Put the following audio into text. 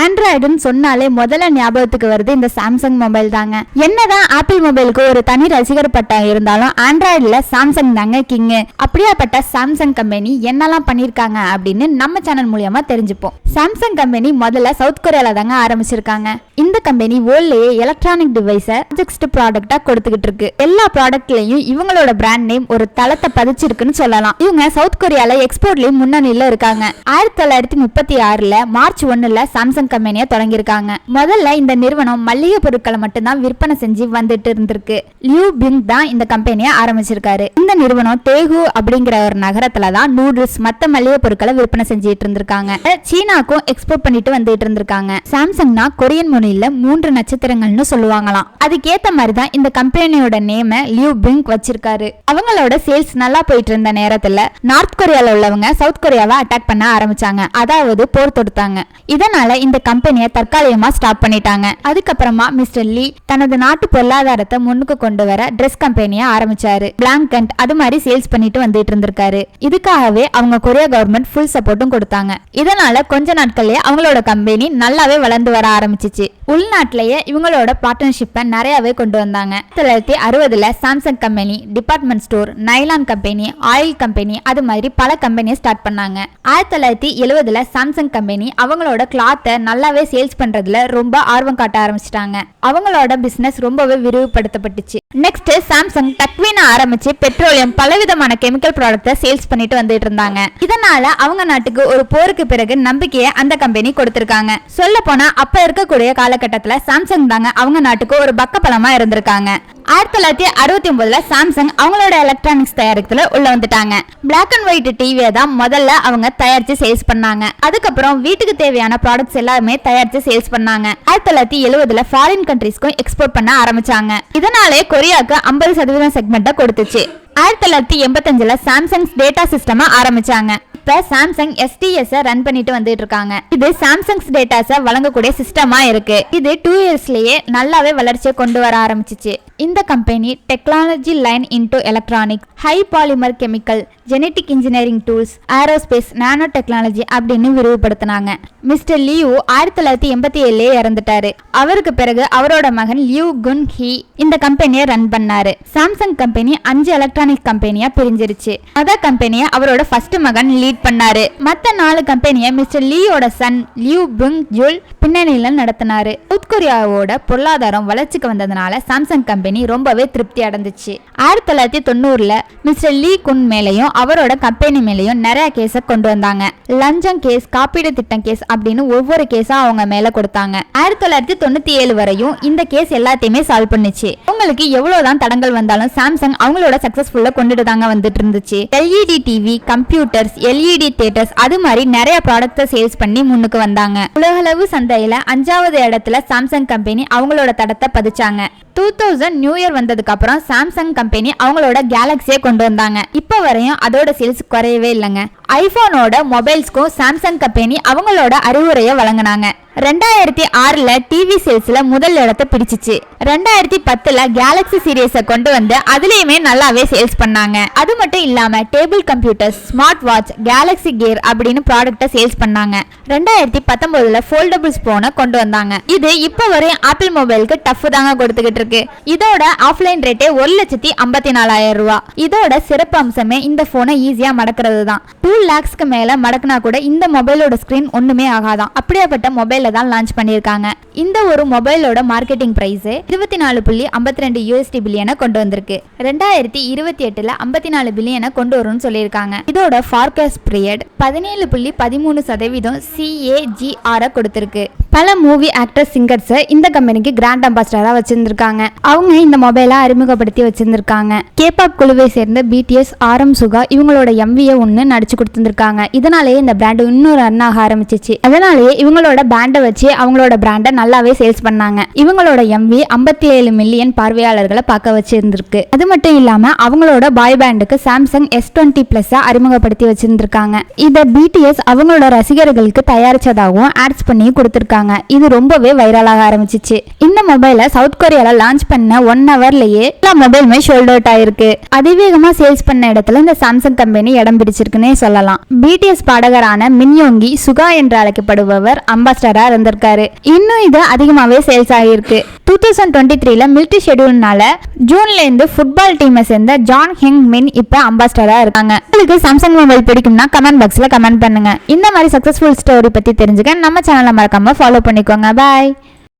ஆண்ட்ராய்டுன்னு சொன்னாலே முதல்ல ஞாபகத்துக்கு வருது இந்த சாம்சங் மொபைல் தாங்க. என்னதான் ஆப்பிள் மொபைலுக்கு ஒரு தனி ரசிகர் பட்டம் இருந்தாலும் ஆண்ட்ராய்டுல சாம்சங் தாங்க கிங்கு அப்படியாப்பட்ட சாம்சங் கம்பெனி என்னெல்லாம் பண்ணியிருக்காங்க அப்படின்னு நம்ம சேனல் மூலியமா தெரிஞ்சுப்போம். சாம்சங் கம்பெனி முதல்ல சவுத் கொரியால தாங்க ஆரம்பிச்சிருக்காங்க. இந்த கம்பெனி வேர்ல்ட்லயே எலக்ட்ரானிக் டிவைஸை ப்ராஜெக்ட் ப்ராடக்டா கொடுத்துக்கிட்டு இருக்கு. எல்லா ப்ராடக்ட்லயும் இவங்களோட பிராண்ட் நேம் ஒரு தளத்தை பதிச்சிருக்குன்னு சொல்லலாம். இவங்க சவுத் கொரியால எக்ஸ்போர்ட்லயும் முன்னணியில இருக்காங்க. ஆயிரத்தி தொள்ளாயிரத்தி முப்பத்தி ஆறுல மார்ச் ஒன்னுல சாம்சங் கம்பெனியை தொடங்கியிருக்காங்க. முதல்ல இந்த நிறுவனம் மளிகை பொருட்களை மட்டும்தான் விற்பனை செஞ்சு வந்துட்டு இருந்திருக்கு. லியூ பிங் தான் இந்த கம்பெனியை ஆரம்பிச்சிருக்காரு. இந்த நிறுவனம் தேகு அப்படிங்கிற ஒரு நகரத்துல தான் நூடுல்ஸ் மத்த மளிகை பொருட்களை விற்பனை செஞ்சுட்டு இருந்திருக்காங்க. சீனாக்கும் எக்ஸ்போர்ட் பண்ணிட்டு வந்துட்டு இருந்திருக்காங்க. சாம்சங்னா கொரியன் மொழியில மூன்று நட்சத்திரங்கள்னு சொல்லுவாங்களாம். அதுக்கேத்த மாதிரி தான் இந்த கம்பெனியோட நேம லியூ பிங் வச்சிருக்காரு. அவங்களோட சேல்ஸ் நல்லா போயிட்டு இருந்த நேரத்துல நார்த் கொரியால உள்ளவங்க சவுத் கொரியாவை அட்டாக் பண்ண ஆரம்பிச்சாங்க. அதாவது போர் தொடுத்தாங்க. இதனால இந்த இந்த கம்பெனியை தற்காலிகமா ஸ்டாப் பண்ணிட்டாங்க. அதுக்கப்புறமா மிஸ்டர் லீ தனது நாட்டு பொருளாதாரத்தை முன்னுக்கு கொண்டு வர ட்ரெஸ் கம்பெனியை ஆரம்பிச்சாரு. பிளாங்கண்ட் அது மாதிரி சேல்ஸ் பண்ணிட்டு வந்துட்டு இருந்திருக்காரு. இதுக்காகவே அவங்க கொரியா கவர்மெண்ட் ஃபுல் சப்போர்ட்டும் கொடுத்தாங்க. இதனால கொஞ்ச நாட்கள்லயே அவங்களோட கம்பெனி நல்லாவே வளர்ந்து வர ஆரம்பிச்சிச்சு. உள்நாட்டிலேயே இவங்களோட பார்ட்னர்ஷிப்பை நிறையவே கொண்டு வந்தாங்க. ஆயிரத்தி தொள்ளாயிரத்தி அறுபதுல Samsung company department store nylon company oil company அது மாதிரி பல கம்பெனியை ஸ்டார்ட் பண்ணாங்க. ஆயிரத்தி தொள்ளாயிரத்தி எழுபதுல சாம்சங் கம்பெனி அவங்களோட கிளாத்தை நல்லாவே சேல்ஸ் பண்றதுல ரொம்ப ஆர்வம் காட்ட ஆரம்பிச்சிட்டாங்க. அவங்களோட பிசினஸ் ரொம்பவே விரிவுபடுத்தப்பட்டுச்சு. நெக்ஸ்ட் சாம்சங் டக்வீனை ஆரம்பிச்சு பெட்ரோலியம் பலவிதமான கெமிக்கல் ப்ராடக்ட்டை சேல்ஸ் பண்ணிட்டு வந்துட்டு இருந்தாங்க. இதனால அவங்க நாட்டுக்கு ஒரு போருக்கு பிறகு நம்பிக்கையை அந்த கம்பெனி கொடுத்திருக்காங்க. சொல்ல போனா அப்ப இருக்கக்கூடிய காலகட்டத்துல சாம்சங் தாங்க அவங்க நாட்டுக்கு ஒரு பக்கப்பலமா இருந்திருக்காங்க. ஆயிரத்தி தொள்ளாயிரத்தி அறுபத்தி ஒன்பதுல சாம்சங் அவங்களோட எலக்ட்ரானிக்ஸ் தயாரிக்கத்துல உள்ள வந்துட்டாங்க. பிளாக் அண்ட் ஒயிட் டிவியை தான் முதல்ல அவங்க தயாரிச்சு சேல்ஸ் பண்ணாங்க. அதுக்கப்புறம் வீட்டுக்கு தேவையான ப்ராடக்ட்ஸ் எல்லாமே தயாரிச்சு சேல்ஸ் பண்ணாங்க. ஆயிரத்தி தொள்ளாயிரத்தி எழுபதுல ஃபாரின் கண்ட்ரீஸ்க்கும் எக்ஸ்போர்ட் பண்ண ஆரம்பிச்சாங்க. இதனாலே கொரியாவுக்கு ஐம்பது சதவீதம் செக்மெண்ட்டை கொடுத்துச்சு. ஆயிரத்தி தொள்ளாயிரத்தி எண்பத்தஞ்சுல சாம்சங்ஸ் டேட்டா சிஸ்டமா ஆரம்பிச்சாங்க. இப்போ சாம்சங் எஸ்டிஎஸ் ரன் பண்ணிட்டு வந்துட்டு இருக்காங்க. இது சாம்சங்ஸ் டேட்டாஸை வழங்கக்கூடிய சிஸ்டமா இருக்கு. இது டூ இயர்ஸ்லயே நல்லாவே வளர்ச்சியை கொண்டு வர ஆரம்பிச்சிச்சு. இந்த company technology line into electronics high polymer chemical genetic engineering tools aerospace nano technology அப்படின்னு விரிவுபடுத்தினாங்க. மிஸ்டர் லியூ ஆயிரத்தி தொள்ளாயிரத்தி எண்பத்தி ஏழுலே இறந்துட்டாரு. அவருக்கு பிறகு அவரோட மகன் லியூ குன் ஹி இந்த கம்பெனியை ரன் பண்ணாரு. சாம்சங் கம்பெனி அஞ்சு எலக்ட்ரானிக் கம்பெனியா பிரிஞ்சிருச்சு. அத கம்பெனியை அவரோட ஃபர்ஸ்ட் மகன் லீட் பண்ணாரு. மத்த நாலு கம்பெனியை மிஸ்டர் லீயோட சன் லியூ புங் ஜுல் பின்னணியில நடத்தினாரு. சவுத் கொரியாவோட பொருளாதாரம் வளர்ச்சிக்கு வந்ததுனால சாம்சங் கம்பெனி ரொம்பவே திருப்தி அடைஞ்சிச்சு. ஆயிரத்தி தொள்ளாயிரத்தி தொண்ணூறுல மிஸ்டர் லீ குன் மேலேயும் அவரோட கம்பெனி மேலேயும் நிறைய கேஸை கொண்டு வந்தாங்க. லஞ்சம் கேஸ் காப்பீடு திட்டம் கேஸ் அப்படின்னு ஒவ்வொரு கேஸா அவங்க மேல கொடுத்தாங்க. ஆயிரத்தி தொள்ளாயிரத்தி தொண்ணூத்தி ஏழு வரையும் இந்த கேஸ் எல்லாத்தையுமே சால்வ் பண்ணுச்சு. உங்களுக்கு எவ்வளவுதான் தடங்கள் வந்தாலும் சாம்சங் அவங்களோட சக்சஸ்ஃபுல்லா கொண்டுட்டு தாங்க வந்துட்டு இருந்துச்சு. LED TV computers LED theatres அது மாதிரி நிறைய ப்ராடக்ட்ஸை சேல்ஸ் பண்ணி முன்னுக்கு வந்தாங்க. உலகளவு சந்தையில அஞ்சாவது இடத்துல சாம்சங் கம்பெனி அவங்களோட தடத்தை பதிச்சாங்க. டூ தௌசண்ட் நியூ இயர் வந்ததுக்கு அப்புறம் சாம்சங் கம்பெனி அவங்களோட கேலக்ஸியை கொண்டு வந்தாங்க. இப்போ வரையும் அதோட சேல்ஸ் குறையவே இல்லைங்க. ஐபோனோட மொபைல்ஸ்க்கும் சாம்சங் கம்பெனி அவங்களோட அறிவுரையை வழங்கினாங்க. ரெண்டாயிரத்தி ஆறுல டிவி சேல்ஸ்ல முதல் இடத்தை பிடிச்சிச்சு. ரெண்டாயிரத்தி பத்துல கேலக்ஸி சீரியஸை கொண்டு வந்து அதுலயுமே நல்லாவே சேல்ஸ் பண்ணாங்க. அது மட்டும் இல்லாம table computer smart watch Galaxy Gear அப்படின்னு ப்ராடக்ட்டை சேல்ஸ் பண்ணாங்க. ரெண்டாயிரத்தி பத்தொன்பதுல ஃபோல்டபுள்ஸ் போனை கொண்டு வந்தாங்க. இது இப்போ வரையும் ஆப்பிள் மொபைலுக்கு டஃப் தாங்க கொடுத்துக்கிட்டு இருக்கு. இதோட ஆஃப்லைன் ரேட்டே ஒரு லட்சத்தி ஐம்பத்தி நாலாயிரம் ரூபா. இதோட சிறப்பு அம்சமே இந்த போனை ஈஸியா மடக்கிறது தான் டூ லேக்ஸ்க்கு மேலே மடக்குனா கூட இந்த மொபைலோட ஸ்க்ரீன் ஒன்றுமே ஆகாதான் அப்படியாப்பட்ட மொபைலில் தான் லான்ச் பண்ணியிருக்காங்க. இந்த ஒரு மொபைலோட மார்க்கெட்டிங் ப்ரைஸ் இருபத்தி நாலு புள்ளி ஐம்பத்தி ரெண்டு யூஎஸ்டி பில்லியனை கொண்டு வந்திருக்கு. ரெண்டாயிரத்தி இருபத்தி எட்டில் ஐம்பத்தி நாலு பில்லியனை கொண்டு வரும்னு சொல்லியிருக்காங்க. இதோட ஃபார்காஸ்ட் பீரியட் பதினேழு புள்ளி பதிமூணு சதவீதம் சிஏஜிஆரை கொடுத்துருக்கு. பல மூவி ஆக்டர் சிங்கர்ஸை இந்த கம்பெனிக்கு கிராண்ட் அம்பாசிடரா வச்சிருந்திருக்காங்க. அவங்க இந்த மொபைலை அறிமுகப்படுத்தி வச்சிருந்திருக்காங்க. கேபாப் குழுவை சேர்ந்த பிடிஎஸ் ஆரம் சுகா இவங்களோட எம்வியை ஒன்று நடிச்சு கொடுத்துருக்காங்க இதனாலேயே இந்த பிராண்ட் இன்னும் ரன் ஆக ஆரம்பிச்சிச்சு. அதனாலேயே இவங்களோட பேண்டை வச்சு அவங்களோட பிராண்டை நல்லாவே சேல்ஸ் பண்ணாங்க. இவங்களோட எம்வி ஐம்பத்தி ஏழு மில்லியன் பார்வையாளர்களை பார்க்க வச்சிருந்திருக்கு. அது மட்டும் இல்லாம அவங்களோட பாய் பேண்டுக்கு சாம்சங் எஸ் டுவெண்ட்டி பிளஸ் அறிமுகப்படுத்தி வச்சிருந்திருக்காங்க. இதை பிடிஎஸ் அவங்களோட ரசிகர்களுக்கு தயாரிச்சதாகவும் ஆட்ஸ் பண்ணி கொடுத்துருக்காங்க. போட்டிருக்காங்க இது ரொம்பவே வைரலாக ஆரம்பிச்சிச்சு. இந்த மொபைலை சவுத் கொரியால லான்ச் பண்ண ஒன் ஹவர்லயே எல்லா மொபைலுமே ஷோல்ட் அவுட் ஆயிருக்கு. அதிவேகமா சேல்ஸ் பண்ண இடத்துல இந்த சாம்சங் கம்பெனி இடம் பிடிச்சிருக்குன்னே சொல்லலாம். பிடிஎஸ் பாடகரான மின்யோங்கி சுகா என்று அழைக்கப்படுபவர் அம்பாஸ்டரா இருந்திருக்காரு. இன்னும் இது அதிகமாவே சேல்ஸ் ஆகியிருக்கு. டூ தௌசண்ட் டுவெண்ட்டி த்ரீல மில்ட்ரி ஷெடியூல்னால ஜூன்ல இருந்து ஃபுட்பால் டீமை சேர்ந்த ஜான் ஹெங் மின் இப்ப அம்பாஸ்டரா இருக்காங்க. உங்களுக்கு சாம்சங் மொபைல் பிடிக்கும்னா கமெண்ட் பாக்ஸ்ல கமெண்ட் பண்ணுங்க. இந்த மாதிரி சக்சஸ்ஃபுல் ஸ்டோரி பத்தி தெரிஞ்சுக்க நம்ம சேனலை மறக்காம ஃபாலோ பண்ணிக்கோங்க. பாய்